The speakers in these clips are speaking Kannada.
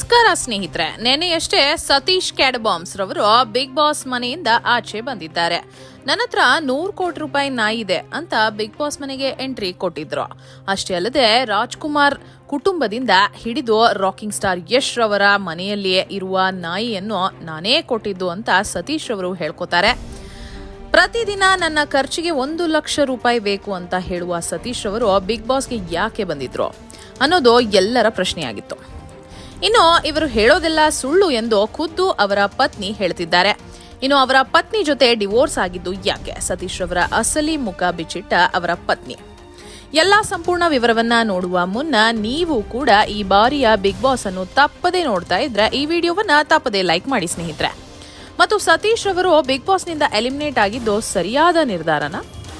ನಮಸ್ಕಾರ ಸ್ನೇಹಿತರೆ. ನೆನೆಯಷ್ಟೇ ಸತೀಶ್ ಕ್ಯಾಡಬಾಮ್ಸ್ ರವರು ಬಿಗ್ ಬಾಸ್ ಮನೆಯಿಂದ ಆಚೆ ಬಂದಿದ್ದಾರೆ. ನನ್ನ ಹತ್ರ ನೂರು ಕೋಟಿ ರೂಪಾಯಿ ನಾಯಿದೆ ಅಂತ ಬಿಗ್ ಬಾಸ್ ಮನೆಗೆ ಎಂಟ್ರಿ ಕೊಟ್ಟಿದ್ರು. ಅಷ್ಟೇ ಅಲ್ಲದೆ ರಾಜ್ಕುಮಾರ್ ಕುಟುಂಬದಿಂದ ಹಿಡಿದು ರಾಕಿಂಗ್ ಸ್ಟಾರ್ ಯಶ್ ರವರ ಮನೆಯಲ್ಲಿಯೇ ಇರುವ ನಾಯಿಯನ್ನು ನಾನೇ ಕೊಟ್ಟಿದ್ದು ಅಂತ ಸತೀಶ್ ರವರು ಹೇಳ್ಕೊತಾರೆ. ಪ್ರತಿದಿನ ನನ್ನ ಖರ್ಚಿಗೆ ಒಂದು ಲಕ್ಷ ರೂಪಾಯಿ ಬೇಕು ಅಂತ ಹೇಳುವ ಸತೀಶ್ ರವರು ಬಿಗ್ ಬಾಸ್ಗೆ ಯಾಕೆ ಬಂದಿದ್ರು ಅನ್ನೋದು ಎಲ್ಲರ ಪ್ರಶ್ನೆಯಾಗಿತ್ತು. ಇನ್ನು ಇವರು ಹೇಳೋದೆಲ್ಲ ಸುಳ್ಳು ಎಂದು ಖುದ್ದು ಅವರ ಪತ್ನಿ ಹೇಳ್ತಿದ್ದಾರೆ. ಇನ್ನು ಅವರ ಪತ್ನಿ ಜೊತೆ ಡಿವೋರ್ಸ್ ಆಗಿದ್ದು ಯಾಕೆ? ಸತೀಶ್ ರವರ ಅಸಲಿ ಮುಖ ಬಿಚ್ಚಿಟ್ಟ ಅವರ ಪತ್ನಿ. ಎಲ್ಲಾ ಸಂಪೂರ್ಣ ವಿವರವನ್ನ ನೋಡುವ ಮುನ್ನ ನೀವು ಕೂಡ ಈ ಬಾರಿಯ ಬಿಗ್ ಬಾಸ್ ಅನ್ನು ತಪ್ಪದೇ ನೋಡ್ತಾ ಇದ್ರೆ ಈ ವಿಡಿಯೋವನ್ನ ತಪ್ಪದೇ ಲೈಕ್ ಮಾಡಿ ಸ್ನೇಹಿತರೆ. ಮತ್ತು ಸತೀಶ್ ಅವರು ಬಿಗ್ ಬಾಸ್ನಿಂದ ಎಲಿಮಿನೇಟ್ ಆಗಿದ್ದು ಸರಿಯಾದ ನಿರ್ಧಾರನ?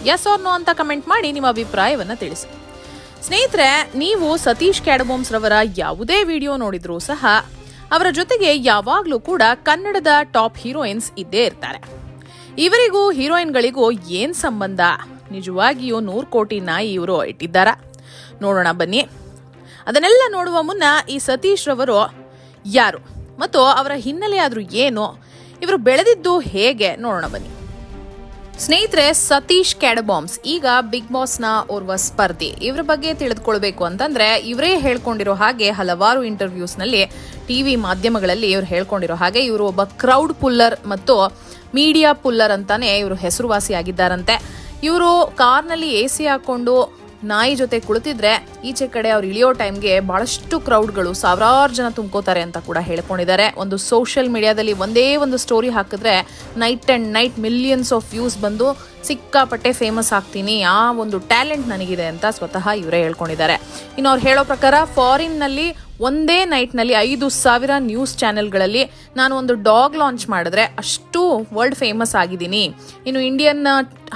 ಎಸ್ ಆರ್ ನೋ ಅಂತ ಕಮೆಂಟ್ ಮಾಡಿ ನಿಮ್ಮ ಅಭಿಪ್ರಾಯವನ್ನು ತಿಳಿಸಿ. ಸ್ನೇಹಿತರೆ, ನೀವು ಸತೀಶ್ ಕ್ಯಾಡಬೋಮ್ಸ್ ರವರ ಯಾವುದೇ ವಿಡಿಯೋ ನೋಡಿದ್ರೂ ಸಹ, ಅವರ ಜೊತೆಗೆ ಯಾವಾಗಲೂ ಕೂಡ ಕನ್ನಡದ ಟಾಪ್ ಹೀರೋಯಿನ್ಸ್ ಇದ್ದೇ ಇರ್ತಾರೆ. ಇವರಿಗೂ ಹೀರೋಯಿನ್ಗಳಿಗೂ ಏನ್ ಸಂಬಂಧ? ನಿಜವಾಗಿಯೂ ನೂರು ಕೋಟಿ ನಾಯಿ ಇವರು ಇಟ್ಟಿದ್ದಾರಾ. ನೋಡೋಣ ಬನ್ನಿ. ಅದನ್ನೆಲ್ಲ ನೋಡುವ ಮುನ್ನ ಈ ಸತೀಶ್ ರವರು ಯಾರು? ಮತ್ತು ಅವರ ಹಿನ್ನೆಲೆಯಾದರೂ ಏನು? ಇವರು ಬೆಳೆದಿದ್ದು ಹೇಗೆ? ನೋಡೋಣ ಬನ್ನಿ. ಸ್ನೇಹಿತರೆ, ಸತೀಶ್ ಕ್ಯಾಡಬಾಮ್ಸ್ ಈಗ ಬಿಗ್ ಬಾಸ್ನ ಓರ್ವ ಸ್ಪರ್ಧಿ. ಇವರ ಬಗ್ಗೆ ತಿಳಿದುಕೊಳ್ಬೇಕು ಅಂತಂದ್ರೆ, ಇವರೇ ಹೇಳ್ಕೊಂಡಿರೋ ಹಾಗೆ ಹಲವಾರು ಇಂಟರ್ವ್ಯೂಸ್ನಲ್ಲಿ ಟಿವಿ ಮಾಧ್ಯಮಗಳಲ್ಲಿ ಇವರು ಹೇಳ್ಕೊಂಡಿರೋ ಹಾಗೆ ಇವರು ಒಬ್ಬ ಕ್ರೌಡ್ ಪುಲ್ಲರ್ ಮತ್ತು ಮೀಡಿಯಾ ಪುಲ್ಲರ್ ಅಂತಾನೆ ಇವರು ಹೆಸರುವಾಸಿಯಾಗಿದ್ದಾರಂತೆ. ಇವರು ಕಾರ್ನಲ್ಲಿ ಎ ಸಿ ಹಾಕೊಂಡು ನಾಯಿ ಜೊತೆ ಕುಳಿತಿದ್ರೆ ಈಚೆ ಕಡೆ ಅವ್ರು ಇಳಿಯೋ ಟೈಮ್ಗೆ ಬಹಳಷ್ಟು ಕ್ರೌಡ್ಗಳು ಸಾವಿರಾರು ಜನ ತುಂಬ್ಕೋತಾರೆ ಅಂತ ಕೂಡ ಹೇಳ್ಕೊಂಡಿದ್ದಾರೆ. ಒಂದು ಸೋಷಿಯಲ್ ಮೀಡಿಯಾದಲ್ಲಿ ಒಂದೇ ಒಂದು ಸ್ಟೋರಿ ಹಾಕಿದ್ರೆ night and night millions of views ಬಂದು ಸಿಕ್ಕಾಪಟ್ಟೆ ಫೇಮಸ್ ಆಗ್ತೀನಿ, ಆ ಒಂದು ಟ್ಯಾಲೆಂಟ್ ನನಗಿದೆ ಅಂತ ಸ್ವತಃ ಇವರೇ ಹೇಳ್ಕೊಂಡಿದ್ದಾರೆ. ಇನ್ನು ಅವ್ರು ಹೇಳೋ ಪ್ರಕಾರ ಫಾರಿನ್ನಲ್ಲಿ ಒಂದೇ ನೈಟ್ನಲ್ಲಿ ಐದು ಸಾವಿರ ನ್ಯೂಸ್ ಚಾನೆಲ್ಗಳಲ್ಲಿ ನಾನು ಒಂದು ಡಾಗ್ ಲಾಂಚ್ ಮಾಡಿದ್ರೆ ಅಷ್ಟು ವರ್ಲ್ಡ್ ಫೇಮಸ್ ಆಗಿದ್ದೀನಿ. ಇನ್ನು ಇಂಡಿಯನ್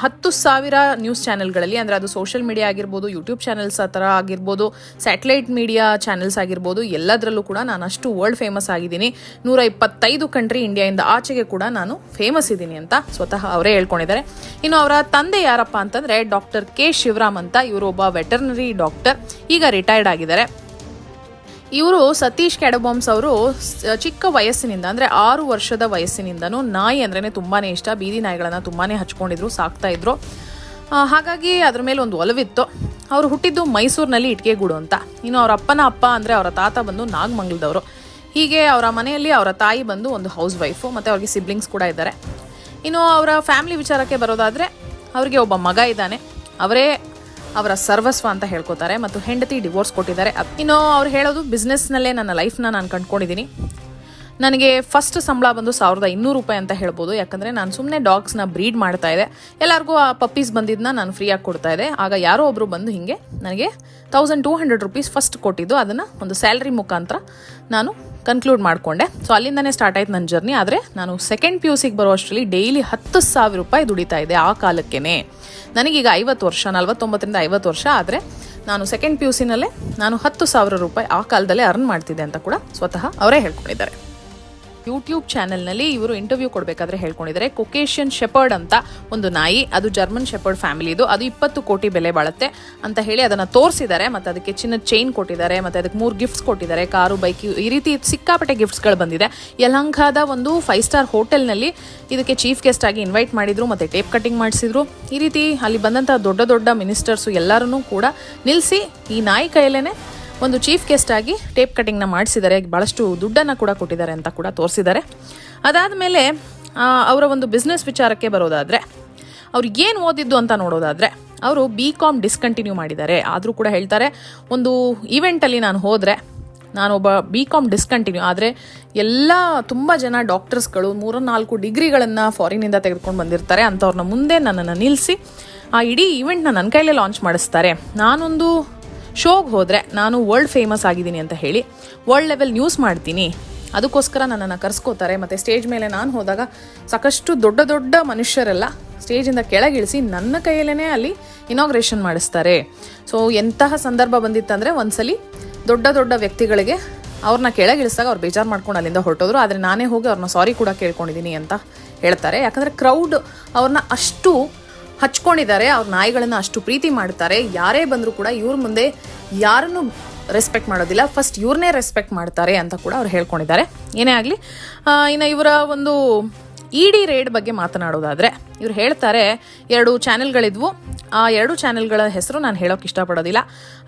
ಹತ್ತು ಸಾವಿರ ನ್ಯೂಸ್ ಚಾನೆಲ್ಗಳಲ್ಲಿ, ಅಂದರೆ ಅದು ಸೋಷಿಯಲ್ ಮೀಡಿಯಾ ಆಗಿರ್ಬೋದು, ಯೂಟ್ಯೂಬ್ ಚಾನೆಲ್ಸ್ ಆ ಥರ ಆಗಿರ್ಬೋದು, ಸ್ಯಾಟಲೈಟ್ ಮೀಡಿಯಾ ಚಾನೆಲ್ಸ್ ಆಗಿರ್ಬೋದು, ಎಲ್ಲದರಲ್ಲೂ ಕೂಡ ನಾನು ಅಷ್ಟು ವರ್ಲ್ಡ್ ಫೇಮಸ್ ಆಗಿದ್ದೀನಿ. ನೂರ ಇಪ್ಪತ್ತೈದು ಕಂಟ್ರಿ ಇಂಡಿಯಾಯಿಂದ ಆಚೆಗೆ ಕೂಡ ನಾನು ಫೇಮಸ್ ಇದ್ದೀನಿ ಅಂತ ಸ್ವತಃ ಅವರೇ ಹೇಳ್ಕೊಂಡಿದ್ದಾರೆ. ಇನ್ನು ಅವರ ತಂದೆ ಯಾರಪ್ಪ ಅಂತಂದರೆ ಡಾಕ್ಟರ್ ಕೆ. ಶಿವರಾಮ್ ಅಂತ, ಇವರು ಒಬ್ಬ ವೆಟರ್ನರಿ ಡಾಕ್ಟರ್. ಈಗ ರಿಟೈರ್ಡ್ ಆಗಿದ್ದಾರೆ. ಇವರು ಸತೀಶ್ ಕ್ಯಾಡಬಾಮ್ಸ್ ಅವರು ಚಿಕ್ಕ ವಯಸ್ಸಿನಿಂದ, ಅಂದರೆ ಆರು ವರ್ಷದ ವಯಸ್ಸಿನಿಂದನೂ ನಾಯಿ ಅಂದ್ರೇ ತುಂಬಾ ಇಷ್ಟ. ಬೀದಿ ನಾಯಿಗಳನ್ನು ತುಂಬಾ ಹಚ್ಕೊಂಡಿದ್ರು, ಸಾಕ್ತಾ ಇದ್ರು. ಹಾಗಾಗಿ ಅದ್ರ ಮೇಲೆ ಒಂದು ಒಲವಿತ್ತು. ಅವರು ಹುಟ್ಟಿದ್ದು ಮೈಸೂರಿನಲ್ಲಿ ಇಟ್ಕೆಗೂಡು ಅಂತ. ಇನ್ನು ಅವರ ಅಪ್ಪನ ಅಪ್ಪ ಅಂದರೆ ಅವರ ತಾತ ಬಂದು ನಾಗಮಂಗಲದವರು. ಹೀಗೆ ಅವರ ಮನೆಯಲ್ಲಿ ಅವರ ತಾಯಿ ಬಂದು ಒಂದು ಹೌಸ್ ವೈಫು, ಮತ್ತು ಅವ್ರಿಗೆ ಸಿಬ್ಲಿಂಗ್ಸ್ ಕೂಡ ಇದ್ದಾರೆ. ಇನ್ನು ಅವರ ಫ್ಯಾಮಿಲಿ ವಿಚಾರಕ್ಕೆ ಬರೋದಾದರೆ, ಅವರಿಗೆ ಒಬ್ಬ ಮಗ ಇದ್ದಾನೆ. ಅವರೇ ಅವರ ಸರ್ವಸ್ವ ಅಂತ ಹೇಳ್ಕೊತಾರೆ ಮತ್ತು ಹೆಂಡತಿ ಡಿವೋರ್ಸ್ ಕೊಟ್ಟಿದ್ದಾರೆ. ಇನ್ನು ಅವ್ರು ಹೇಳೋದು ಬಿಸ್ನೆಸ್ನಲ್ಲೇ ನನ್ನ ಲೈಫ್ನ ನಾನು ಕಂಡ್ಕೊಂಡಿದ್ದೀನಿ ನನಗೆ ಫಸ್ಟ್ ಸಂಬಳ ಬಂದು ಸಾವಿರದ ಇನ್ನೂರು ರೂಪಾಯಿ ಅಂತ ಹೇಳ್ಬೋದು. ಯಾಕಂದರೆ ನಾನು ಸುಮ್ಮನೆ ಡಾಗ್ಸ್ನ ಬ್ರೀಡ್ ಮಾಡ್ತಾ ಇದೆ ಎಲ್ಲರಿಗೂ ಆ ಪಪ್ಪೀಸ್ ಬಂದಿದ್ದನ್ನ ನಾನು ಫ್ರೀಯಾಗಿ ಕೊಡ್ತಾ ಇದೆ ಆಗ ಯಾರೋ ಒಬ್ಬರು ಬಂದು ಹಿಂಗೆ ನನಗೆ thousand two hundred rupees first ಕೊಟ್ಟಿದ್ದು. ಅದನ್ನು ಒಂದು ಸ್ಯಾಲ್ರಿ ಮುಖಾಂತರ ನಾನು ಕನ್ಕ್ಲೂಡ್ ಮಾಡಿಕೊಂಡೆ. ಸೊ ಅಲ್ಲಿಂದನೇ ಸ್ಟಾರ್ಟ್ ಆಯ್ತು ನನ್ನ ಜರ್ನಿ ಆದರೆ ನಾನು ಸೆಕೆಂಡ್ ಪಿ ಯು ಸಿಗೆ ಬರೋ ಅಷ್ಟರಲ್ಲಿ ಡೈಲಿ ಹತ್ತು ಸಾವಿರ ರೂಪಾಯಿ ದುಡಿತಾ ಇದೆ ಆ ಕಾಲಕ್ಕೇನೆ. ನನಗೀಗ ಐವತ್ತು ವರ್ಷ, ನಲ್ವತ್ತೊಂಬತ್ತರಿಂದ ಐವತ್ತು ವರ್ಷ ಆದರೆ ನಾನು ಸೆಕೆಂಡ್ ಪಿ ಯು ಸಿನಲ್ಲೇ ನಾನು ಹತ್ತು ಸಾವಿರ ರೂಪಾಯಿ ಆ ಕಾಲದಲ್ಲೇ ಅರ್ನ್ ಮಾಡ್ತಿದ್ದೆ ಅಂತ ಕೂಡ ಸ್ವತಃ ಅವರೇ ಹೇಳ್ಕೊಂಡಿದ್ದಾರೆ. ಯೂಟ್ಯೂಬ್ ಚಾನೆಲ್ನಲ್ಲಿ ಇವರು ಇಂಟರ್ವ್ಯೂ ಕೊಡಬೇಕಾದ್ರೆ ಹೇಳ್ಕೊಂಡಿದ್ದಾರೆ. ಕೊಕೇಶಿಯನ್ ಶೆಪರ್ಡ್ ಅಂತ ಒಂದು ನಾಯಿ, ಅದು ಜರ್ಮನ್ ಶೆಪರ್ಡ್ ಫ್ಯಾಮಿಲಿದು ಅದು ಇಪ್ಪತ್ತು ಕೋಟಿ ಬೆಲೆ ಬಾಳುತ್ತೆ ಅಂತ ಹೇಳಿ ಅದನ್ನು ತೋರಿಸಿದ್ದಾರೆ. ಮತ್ತು ಅದಕ್ಕೆ ಚಿನ್ನದ ಚೈನ್ ಕೊಟ್ಟಿದ್ದಾರೆ. ಮತ್ತು ಅದಕ್ಕೆ ಮೂರು ಗಿಫ್ಟ್ಸ್ ಕೊಟ್ಟಿದ್ದಾರೆ. ಕಾರು ಬೈಕ್ ಈ ರೀತಿ ಸಿಕ್ಕಾಪಟ್ಟೆ ಗಿಫ್ಟ್ಸ್ಗಳು ಬಂದಿದೆ. ಯಲಹಂಕಾದ ಒಂದು ಫೈವ್ ಸ್ಟಾರ್ ಹೋಟೆಲ್ನಲ್ಲಿ ಇದಕ್ಕೆ ಚೀಫ್ ಗೆಸ್ಟ್ ಆಗಿ ಇನ್ವೈಟ್ ಮಾಡಿದ್ರು. ಮತ್ತು ಟೇಪ್ ಕಟಿಂಗ್ ಮಾಡಿಸಿದ್ರು. ಈ ರೀತಿ ಅಲ್ಲಿ ಬಂದಂಥ ದೊಡ್ಡ ದೊಡ್ಡ ಮಿನಿಸ್ಟರ್ಸು ಎಲ್ಲರನ್ನೂ ಕೂಡ ನಿಲ್ಲಿಸಿ ಈ ನಾಯಿ ಕೈಯಲ್ಲೇ ಒಂದು ಚೀಫ್ ಗೆಸ್ಟ್ ಆಗಿ ಟೇಪ್ ಕಟಿಂಗ್ನ ಮಾಡಿಸಿದ್ದಾರೆ. ಭಾಳಷ್ಟು ದುಡ್ಡನ್ನು ಕೂಡ ಕೊಟ್ಟಿದ್ದಾರೆ ಅಂತ ಕೂಡ ತೋರಿಸಿದ್ದಾರೆ. ಅದಾದಮೇಲೆ ಅವರ ಒಂದು ಬಿಸ್ನೆಸ್ ವಿಚಾರಕ್ಕೆ ಬರೋದಾದರೆ, ಅವ್ರು ಏನು ಓದಿದ್ದು ಅಂತ ನೋಡೋದಾದರೆ, ಅವರು ಬಿ ಕಾಮ್ ಡಿಸ್ಕಂಟಿನ್ಯೂ ಮಾಡಿದ್ದಾರೆ. ಆದರೂ ಕೂಡ ಹೇಳ್ತಾರೆ, ಒಂದು ಈವೆಂಟಲ್ಲಿ ನಾನು ಹೋದರೆ, ನಾನೊಬ್ಬ ಬಿ ಕಾಮ್ ಡಿಸ್ಕಂಟಿನ್ಯೂ ಆದರೆ ಎಲ್ಲ ತುಂಬ ಜನ ಡಾಕ್ಟರ್ಸ್ಗಳು ಮೂರ ನಾಲ್ಕು ಡಿಗ್ರಿಗಳನ್ನು ಫಾರಿನಿಂದ ತೆಗೆದುಕೊಂಡು ಬಂದಿರ್ತಾರೆ ಅಂಥವ್ರನ್ನ ಮುಂದೆ ನನ್ನನ್ನು ನಿಲ್ಲಿಸಿ ಆ ಇಡೀ ಈವೆಂಟ್ನ ನನ್ನ ಕೈಲೇ ಲಾಂಚ್ ಮಾಡಿಸ್ತಾರೆ. ನಾನೊಂದು ಶೋಗೆ ಹೋದರೆ ನಾನು ವರ್ಲ್ಡ್ ಫೇಮಸ್ ಆಗಿದ್ದೀನಿ ಅಂತ ಹೇಳಿ ವರ್ಲ್ಡ್ ಲೆವೆಲ್ ನ್ಯೂಸ್ ಮಾಡ್ತೀನಿ. ಅದಕ್ಕೋಸ್ಕರ ನನ್ನನ್ನು ಕರೆಸ್ಕೋತಾರೆ. ಮತ್ತು ಸ್ಟೇಜ್ ಮೇಲೆ ನಾನು ಹೋದಾಗ ಸಾಕಷ್ಟು ದೊಡ್ಡ ದೊಡ್ಡ ಮನುಷ್ಯರೆಲ್ಲ ಸ್ಟೇಜಿಂದ ಕೆಳಗಿಳಿಸಿ ನನ್ನ ಕೈಯಲ್ಲೇ ಅಲ್ಲಿ ಇನಾಗ್ರೇಷನ್ ಮಾಡಿಸ್ತಾರೆ. ಸೊ ಎಂತಹ ಸಂದರ್ಭ ಬಂದಿತ್ತಂದರೆ ಒಂದ್ಸಲಿ ದೊಡ್ಡ ದೊಡ್ಡ ವ್ಯಕ್ತಿಗಳಿಗೆ ಅವ್ರನ್ನ ಕೆಳಗಿಳಿಸಿದಾಗ ಅವ್ರು ಬೇಜಾರು ಮಾಡ್ಕೊಂಡು ಅಲ್ಲಿಂದ ಹೊರಟೋದ್ರು. ಆದರೆ ನಾನೇ ಹೋಗಿ ಅವ್ರನ್ನ ಸಾರಿ ಕೂಡ ಕೇಳ್ಕೊಂಡಿದ್ದೀನಿ ಅಂತ ಹೇಳ್ತಾರೆ. ಯಾಕಂದರೆ ಕ್ರೌಡ್ ಅವ್ರನ್ನ ಅಷ್ಟು ಹಚ್ಕೊಂಡಿದ್ದಾರೆ. ಅವ್ರ ನಾಯಿಗಳನ್ನ ಅಷ್ಟು ಪ್ರೀತಿ ಮಾಡ್ತಾರೆ. ಯಾರೇ ಬಂದರೂ ಕೂಡ ಇವ್ರ ಮುಂದೆ ಯಾರನ್ನು ರೆಸ್ಪೆಕ್ಟ್ ಮಾಡೋದಿಲ್ಲ. ಫಸ್ಟ್ ಇವ್ರನ್ನೇ ರೆಸ್ಪೆಕ್ಟ್ ಮಾಡ್ತಾರೆ ಅಂತ ಕೂಡ ಅವ್ರು ಹೇಳ್ಕೊಂಡಿದ್ದಾರೆ. ಏನೇ ಆಗಲಿ ಇನ್ನು ಇವರ ಒಂದು ಇ ಡಿ ರೇಡ್ ಬಗ್ಗೆ ಮಾತನಾಡೋದಾದರೆ, ಇವ್ರು ಹೇಳ್ತಾರೆ, ಎರಡು ಚಾನೆಲ್ಗಳಿದ್ವು ಆ ಎರಡು ಚಾನೆಲ್ಗಳ ಹೆಸರು ನಾನು ಹೇಳೋಕೆ ಇಷ್ಟಪಡೋದಿಲ್ಲ.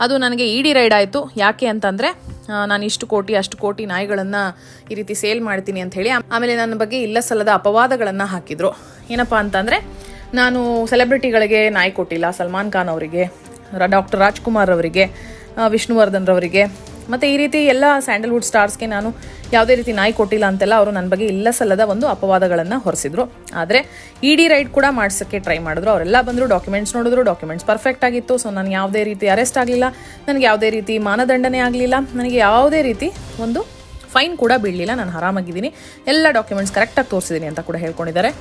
ಅದು ನನಗೆ ಇ ಡಿ ರೈಡ್ ಆಯಿತು. ಯಾಕೆ ಅಂತಂದರೆ ನಾನು ಇಷ್ಟು ಕೋಟಿ, ಅಷ್ಟು ಕೋಟಿ ನಾಯಿಗಳನ್ನು ಈ ರೀತಿ ಸೇಲ್ ಮಾಡ್ತೀನಿ ಅಂತ ಹೇಳಿ, ಆಮೇಲೆ ನನ್ನ ಬಗ್ಗೆ ಇಲ್ಲ ಸಲ್ಲದ ಅಪವಾದಗಳನ್ನು ಹಾಕಿದರು. ಏನಪ್ಪ ಅಂತಂದರೆ ನಾನು ಸೆಲೆಬ್ರಿಟಿಗಳಿಗೆ ನಾಯಿ ಕೊಟ್ಟಿಲ್ಲ, ಸಲ್ಮಾನ್ ಖಾನ್ ಅವರಿಗೆ ಡಾಕ್ಟರ್ ರಾಜ್ಕುಮಾರ್ ಅವರಿಗೆ ವಿಷ್ಣುವರ್ಧನ್ ರವರಿಗೆ. ಮತ್ತು ಈ ರೀತಿ ಎಲ್ಲ ಸ್ಯಾಂಡಲ್ವುಡ್ ಸ್ಟಾರ್ಸ್ಗೆ ನಾನು ಯಾವುದೇ ರೀತಿ ನಾಯಿ ಕೊಟ್ಟಿಲ್ಲ ಅಂತೆಲ್ಲ ಅವರು ನನ್ನ ಬಗ್ಗೆ ಇಲ್ಲ ಸಲ್ಲದ ಒಂದು ಅಪವಾದಗಳನ್ನು ಹೊರಿಸಿದ್ರು. ಆದರೆ ಇ ಡಿ ರೈಡ್ ಕೂಡ ಮಾಡಿಸೋಕ್ಕೆ ಟ್ರೈ ಮಾಡಿದ್ರು. ಅವರೆಲ್ಲ ಬಂದರು, ಡಾಕ್ಯುಮೆಂಟ್ಸ್ ನೋಡಿದ್ರು, ಡಾಕ್ಯುಮೆಂಟ್ಸ್ ಪರ್ಫೆಕ್ಟ್ ಆಗಿತ್ತು. ಸೊ ನಾನು ಯಾವುದೇ ರೀತಿ ಅರೆಸ್ಟ್ ಆಗಲಿಲ್ಲ, ನನಗೆ ಯಾವುದೇ ರೀತಿ ಮಾನದಂಡನೆ ಆಗಲಿಲ್ಲ, ನನಗೆ ಯಾವುದೇ ರೀತಿ ಒಂದು ಫೈನ್ ಕೂಡ ಬೀಳಲಿಲ್ಲ. ನಾನು ಆರಾಮಾಗಿದ್ದೀನಿ. ಎಲ್ಲ ಡಾಕ್ಯುಮೆಂಟ್ಸ್ ಕರೆಕ್ಟಾಗಿ ತೋರಿಸಿದ್ದೀನಿ ಅಂತ ಕೂಡ ಹೇಳ್ಕೊಂಡಿದ್ದಾರೆ.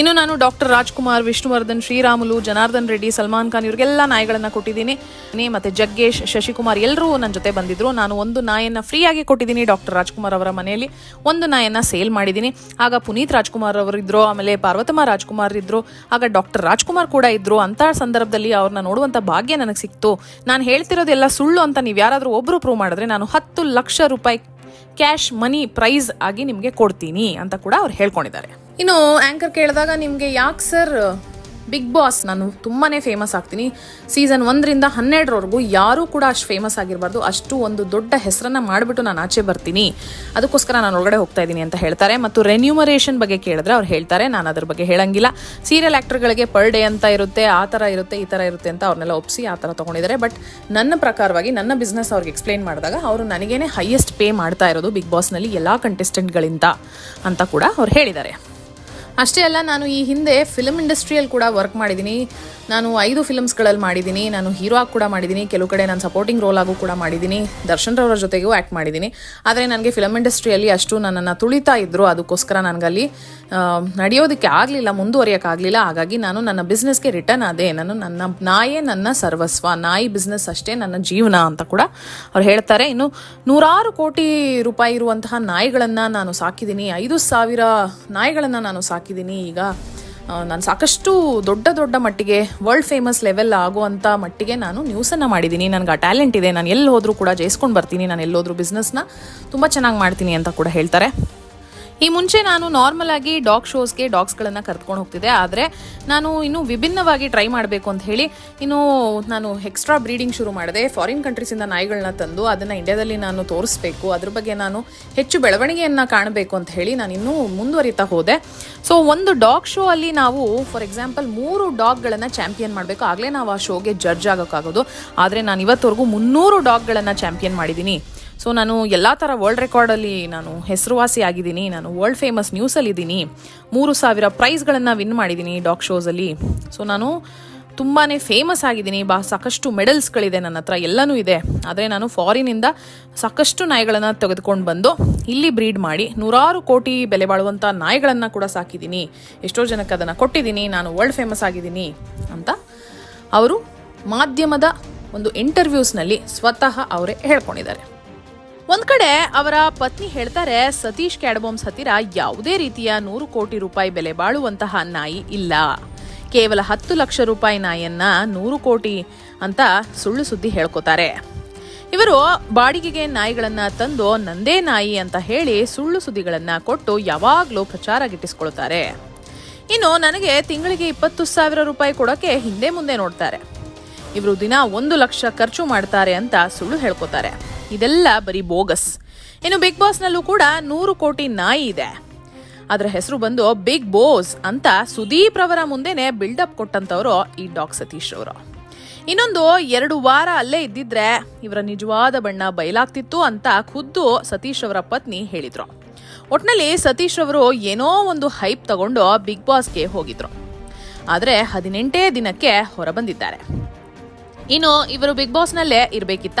ಇನ್ನು ನಾನು ಡಾಕ್ಟರ್ ರಾಜ್ಕುಮಾರ್, ವಿಷ್ಣುವರ್ಧನ್, ಶ್ರೀರಾಮುಲು, ಜನಾರ್ದನ್ ರೆಡ್ಡಿ, ಸಲ್ಮಾನ್ ಖಾನ್ ಇವರಿಗೆಲ್ಲ ನಾಯಿಗಳನ್ನು ಕೊಟ್ಟಿದ್ದೀನಿ. ಮತ್ತೆ ಜಗ್ಗೇಶ್, ಶಶಿಕುಮಾರ್ ಎಲ್ಲರೂ ನನ್ನ ಜೊತೆ ಬಂದಿದ್ರು. ನಾನು ಒಂದು ನಾಯಿಯನ್ನು ಫ್ರೀಯಾಗಿ ಕೊಟ್ಟಿದ್ದೀನಿ ಡಾಕ್ಟರ್ ರಾಜ್ಕುಮಾರ್ ಅವರ ಮನೆಯಲ್ಲಿ. ಒಂದು ನಾಯನ್ನು ಸೇಲ್ ಮಾಡಿದ್ದೀನಿ. ಆಗ ಪುನೀತ್ ರಾಜ್ಕುಮಾರ್ ಅವರು ಇದ್ರು, ಆಮೇಲೆ ಪಾರ್ವತಮ್ಮ ರಾಜ್ಕುಮಾರ್ ಇದ್ರು, ಆಗ ಡಾಕ್ಟರ್ ರಾಜ್ಕುಮಾರ್ ಕೂಡ ಇದ್ರು. ಅಂತ ಸಂದರ್ಭದಲ್ಲಿ ಅವ್ರನ್ನ ನೋಡುವಂಥ ಭಾಗ್ಯ ನನಗೆ ಸಿಕ್ತು. ನಾನು ಹೇಳ್ತಿರೋದೆಲ್ಲ ಸುಳ್ಳು ಅಂತ ನೀವು ಯಾರಾದರೂ ಒಬ್ಬರು ಪ್ರೂವ್ ಮಾಡಿದ್ರೆ ನಾನು ಹತ್ತು ಲಕ್ಷ ರೂಪಾಯಿ ಕ್ಯಾಶ್ ಮನಿ ಪ್ರೈಸ್ ಆಗಿ ನಿಮಗೆ ಕೊಡ್ತೀನಿ ಅಂತ ಕೂಡ ಅವ್ರು ಹೇಳ್ಕೊಂಡಿದ್ದಾರೆ. ಇನ್ನು ಆಂಕರ್ ಕೇಳಿದಾಗ ನಿಮಗೆ ಯಾಕೆ ಸರ್ ಬಿಗ್ ಬಾಸ್ ನಾನು ತುಂಬಾ ಫೇಮಸ್ ಆಗ್ತೀನಿ. ಸೀಸನ್ ಒಂದರಿಂದ ಹನ್ನೆರಡರವರೆಗೂ ಯಾರೂ ಕೂಡ ಅಷ್ಟು ಫೇಮಸ್ ಆಗಿರಬಾರ್ದು. ಅಷ್ಟು ಒಂದು ದೊಡ್ಡ ಹೆಸರನ್ನು ಮಾಡಿಬಿಟ್ಟು ನಾನು ಆಚೆ ಬರ್ತೀನಿ. ಅದಕ್ಕೋಸ್ಕರ ನಾನು ಒಳಗಡೆ ಹೋಗ್ತಾ ಇದ್ದೀನಿ ಅಂತ ಹೇಳ್ತಾರೆ. ಮತ್ತು ರೆನ್ಯೂಮರೇಷನ್ ಬಗ್ಗೆ ಕೇಳಿದ್ರೆ ಅವ್ರು ಹೇಳ್ತಾರೆ, ನಾನು ಅದ್ರ ಬಗ್ಗೆ ಹೇಳಂಗಿಲ್ಲ. ಸೀರಿಯಲ್ ಆ್ಯಕ್ಟರ್ಗಳಿಗೆ ಪರ್ ಡೇ ಅಂತ ಇರುತ್ತೆ, ಆ ಥರ ಇರುತ್ತೆ, ಈ ಥರ ಇರುತ್ತೆ ಅಂತ ಅವ್ರನ್ನೆಲ್ಲ ಒಪ್ಪಿಸಿ ಆ ಥರ ತೊಗೊಂಡಿದ್ದಾರೆ. ಬಟ್ ನನ್ನ ಪ್ರಕಾರವಾಗಿ, ನನ್ನ ಬಿಸ್ನೆಸ್ ಅವ್ರಿಗೆ ಎಕ್ಸ್ಪ್ಲೈನ್ ಮಾಡಿದಾಗ ಅವರು ನನಗೇನೆ ಹೈಯೆಸ್ಟ್ ಪೇ ಮಾಡ್ತಾ ಇರೋದು ಬಿಗ್ ಬಾಸ್ನಲ್ಲಿ ಎಲ್ಲ ಕಂಟೆಸ್ಟೆಂಟ್ಗಳಿಂದ ಅಂತ ಕೂಡ ಅವ್ರು ಹೇಳಿದ್ದಾರೆ. ಅಷ್ಟೇ ಅಲ್ಲ, ನಾನು ಈ ಹಿಂದೆ ಫಿಲಮ್ ಇಂಡಸ್ಟ್ರಿಯಲ್ಲಿ ಕೂಡ ವರ್ಕ್ ಮಾಡಿದ್ದೀನಿ ನಾನು ಐದು ಫಿಲಮ್ಸ್ಗಳಲ್ಲಿ ಮಾಡಿದ್ದೀನಿ ನಾನು ಹೀರೋ ಆಗಿ ಕೂಡ ಮಾಡಿದ್ದೀನಿ ಕೆಲವು ಕಡೆ ನಾನು ಸಪೋರ್ಟಿಂಗ್ ರೋಲ್ ಆಗು ಕೂಡ ಮಾಡಿದ್ದೀನಿ ದರ್ಶನ್ ರವರ ಜೊತೆಗೂ ಆ್ಯಕ್ಟ್ ಮಾಡಿದ್ದೀನಿ ಆದರೆ ನನಗೆ ಫಿಲಮ್ ಇಂಡಸ್ಟ್ರಿಯಲ್ಲಿ ಅಷ್ಟು ನನ್ನನ್ನು ತುಳಿತಾ ಇದ್ದರು ಅದಕ್ಕೋಸ್ಕರ ನನಗಲ್ಲಿ ನಡೆಯೋದಕ್ಕೆ ಆಗಲಿಲ್ಲ, ಮುಂದುವರಿಯೋಕ್ಕಾಗಲಿಲ್ಲ. ಹಾಗಾಗಿ ನಾನು ನನ್ನ ಬಿಸ್ನೆಸ್ಗೆ ರಿಟರ್ನ್ ಆದೆ. ನಾನು ನನ್ನ ನಾಯೇ ನನ್ನ ಸರ್ವಸ್ವ. ನಾಯಿ ಬಿಸ್ನೆಸ್ ಅಷ್ಟೇ ನನ್ನ ಜೀವನ ಅಂತ ಕೂಡ ಅವ್ರು ಹೇಳ್ತಾರೆ. ಇನ್ನು ನೂರಾರು ಕೋಟಿ ರೂಪಾಯಿ ಇರುವಂತಹ ನಾಯಿಗಳನ್ನು ನಾನು ಸಾಕಿದ್ದೀನಿ ಐದು ಸಾವಿರ ನಾಯಿಗಳನ್ನು ನಾನು ಸಾಕಿದ್ದೀನಿ ಈಗ ನಾನು ಸಾಕಷ್ಟು ದೊಡ್ಡ ದೊಡ್ಡ ಮಟ್ಟಿಗೆ ವರ್ಲ್ಡ್ ಫೇಮಸ್ ಲೆವೆಲ್ ಆಗುವಂಥ ಮಟ್ಟಿಗೆ ನಾನು ನ್ಯೂಸನ್ನು ಮಾಡಿದ್ದೀನಿ. ನನಗೆ ಆ ಟ್ಯಾಲೆಂಟ್ ಇದೆ. ನಾನು ಎಲ್ಲಿ ಹೋದರೂ ಕೂಡ ಜಯಿಸ್ಕೊಂಡು ಬರ್ತೀನಿ. ನಾನು ಎಲ್ಲೋದ್ರೂ ಬಿಸ್ನೆಸ್ನ ತುಂಬ ಚೆನ್ನಾಗಿ ಮಾಡ್ತೀನಿ ಅಂತ ಕೂಡ ಹೇಳ್ತಾರೆ. ಈ ಮುಂಚೆ ನಾನು ನಾರ್ಮಲ್ ಆಗಿ ಡಾಗ್ ಶೋಸ್ಗೆ ಡಾಗ್ಸ್ಗಳನ್ನು ಕರ್ಕೊಂಡು ಹೋಗ್ತಿದ್ದೆ. ಆದರೆ ನಾನು ಇನ್ನೂ ವಿಭಿನ್ನವಾಗಿ ಟ್ರೈ ಮಾಡಬೇಕು ಅಂತ ಹೇಳಿ ಇನ್ನು ನಾನು ಎಕ್ಸ್ಟ್ರಾ ಬ್ರೀಡಿಂಗ್ ಶುರು ಮಾಡಿದೆ. ಫಾರಿನ್ ಕಂಟ್ರೀಸಿಂದ ನಾಯಿಗಳನ್ನ ತಂದು ಅದನ್ನು ಇಂಡಿಯಾದಲ್ಲಿ ನಾನು ತೋರಿಸ್ಬೇಕು. ಅದ್ರ ಬಗ್ಗೆ ನಾನು ಹೆಚ್ಚು ಬೆಳವಣಿಗೆಯನ್ನು ಕಾಣಬೇಕು ಅಂತ ಹೇಳಿ ನಾನು ಇನ್ನೂ ಮುಂದುವರಿತಾ ಹೋದೆ. ಸೊ ಒಂದು ಡಾಗ್ ಶೋ ಅಲ್ಲಿ ನಾವು ಫಾರ್ ಎಕ್ಸಾಂಪಲ್ ಮೂರು ಡಾಗ್ಗಳನ್ನು ಚಾಂಪಿಯನ್ ಮಾಡಬೇಕು. ಆಗಲೇ ನಾವು ಆ ಶೋಗೆ ಜಡ್ಜ್ ಆಗೋಕ್ಕಾಗೋದು. ಆದರೆ ನಾನು ಇವತ್ತವರೆಗೂ ಮುನ್ನೂರು ಡಾಗ್ಗಳನ್ನು ಚಾಂಪಿಯನ್ ಮಾಡಿದ್ದೀನಿ ಸೊ ನಾನು ಎಲ್ಲ ಥರ ವರ್ಲ್ಡ್ ರೆಕಾರ್ಡಲ್ಲಿ ನಾನು ಹೆಸರುವಾಸಿ ಆಗಿದ್ದೀನಿ. ನಾನು ವರ್ಲ್ಡ್ ಫೇಮಸ್ ನ್ಯೂಸಲ್ಲಿದ್ದೀನಿ ಮೂರು ಸಾವಿರ ಪ್ರೈಸ್ಗಳನ್ನು ವಿನ್ ಮಾಡಿದ್ದೀನಿ ಡಾಗ್ ಶೋಸಲ್ಲಿ ಸೊ ನಾನು ತುಂಬಾ ಫೇಮಸ್ ಆಗಿದ್ದೀನಿ. ಬಾ, ಸಾಕಷ್ಟು ಮೆಡಲ್ಸ್ಗಳಿದೆ ನನ್ನ ಹತ್ರ. ಎಲ್ಲನೂ ಇದೆ. ಆದರೆ ನಾನು ಫಾರಿನಿಂದ ಸಾಕಷ್ಟು ನಾಯಿಗಳನ್ನು ತೆಗೆದುಕೊಂಡು ಬಂದು ಇಲ್ಲಿ ಬ್ರೀಡ್ ಮಾಡಿ ನೂರಾರು ಕೋಟಿ ಬೆಲೆ ಬಾಳುವಂಥ ನಾಯಿಗಳನ್ನು ಕೂಡ ಸಾಕಿದ್ದೀನಿ. ಎಷ್ಟೋ ಜನಕ್ಕೆ ಅದನ್ನು ಕೊಟ್ಟಿದ್ದೀನಿ. ನಾನು ವರ್ಲ್ಡ್ ಫೇಮಸ್ ಆಗಿದ್ದೀನಿ ಅಂತ ಅವರು ಮಾಧ್ಯಮದ ಒಂದು ಇಂಟರ್ವ್ಯೂಸ್ನಲ್ಲಿ ಸ್ವತಃ ಅವರೇ ಹೇಳ್ಕೊಂಡಿದ್ದಾರೆ. ಒಂದ್ ಕಡೆ ಅವರ ಪತ್ನಿ ಹೇಳ್ತಾರೆ, ಸತೀಶ್ ಕ್ಯಾಡ್ಬೋಮ್ಸ್ ಹತ್ತಿರ ಯಾವುದೇ ರೀತಿಯ ನೂರು ಕೋಟಿ ರೂಪಾಯಿ ಬೆಲೆ ಬಾಳುವಂತಹ ನಾಯಿ ಇಲ್ಲ. ಕೇವಲ ಹತ್ತು ಲಕ್ಷ ರೂಪಾಯಿ ನಾಯಿಯನ್ನ ನೂರು ಕೋಟಿ ಅಂತ ಸುಳ್ಳು ಸುದ್ದಿ ಹೇಳ್ಕೊತಾರೆ. ಇವರು ಬಾಡಿಗೆಗೆ ನಾಯಿಗಳನ್ನ ತಂದು ನಂದೇ ನಾಯಿ ಅಂತ ಹೇಳಿ ಸುಳ್ಳು ಸುದ್ದಿಗಳನ್ನ ಕೊಟ್ಟು ಯಾವಾಗಲೂ ಪ್ರಚಾರ ಗಿಟ್ಟಿಸ್ಕೊಳ್ತಾರೆ ಇನ್ನು ನನಗೆ ತಿಂಗಳಿಗೆ ಇಪ್ಪತ್ತು ಸಾವಿರ ರೂಪಾಯಿ ಕೊಡೋಕೆ ಹಿಂದೆ ಮುಂದೆ ನೋಡ್ತಾರೆ. ಇವರು ದಿನ ಒಂದು ಲಕ್ಷ ಖರ್ಚು ಮಾಡ್ತಾರೆ ಅಂತ ಸುಳ್ಳು ಹೇಳ್ಕೊತಾರೆ. ಇದೆಲ್ಲ ಬರೀ ಬೋಗಸ್. ಇನ್ನು ಬಿಗ್ ಬಾಸ್ನಲ್ಲೂ ಕೂಡ ನೂರು ಕೋಟಿ ನಾಯಿ ಇದೆ. ಅದರ ಹೆಸರು ಬಂದು ಬಿಗ್ ಬೋಸ್ ಅಂತ ಸುದೀಪ್ ರವರ ಮುಂದೆನೆ ಬಿಲ್ಡಪ್ ಕೊಟ್ಟಂತವರು ಈ ಡಾಕ್ ಸತೀಶ್ ಅವರು. ಇನ್ನೊಂದು ಎರಡು ವಾರ ಅಲ್ಲೇ ಇದ್ದಿದ್ರೆ ಇವರ ನಿಜವಾದ ಬಣ್ಣ ಬಯಲಾಗ್ತಿತ್ತು ಅಂತ ಖುದ್ದು ಸತೀಶ್ ಅವರ ಪತ್ನಿ ಹೇಳಿದ್ರು. ಒಟ್ನಲ್ಲಿ ಸತೀಶ್ ಅವರು ಏನೋ ಒಂದು ಹೈಪ್ ತಗೊಂಡು ಬಿಗ್ ಬಾಸ್ಗೆ ಹೋಗಿದ್ರು. ಆದರೆ ಹದಿನೆಂಟೇ ದಿನಕ್ಕೆ ಹೊರಬಂದಿದ್ದಾರೆ. ಇನ್ನು ಇವರು ಬಿಗ್ ಬಾಸ್ನಲ್ಲೇ ಇರಬೇಕಿತ್ತ?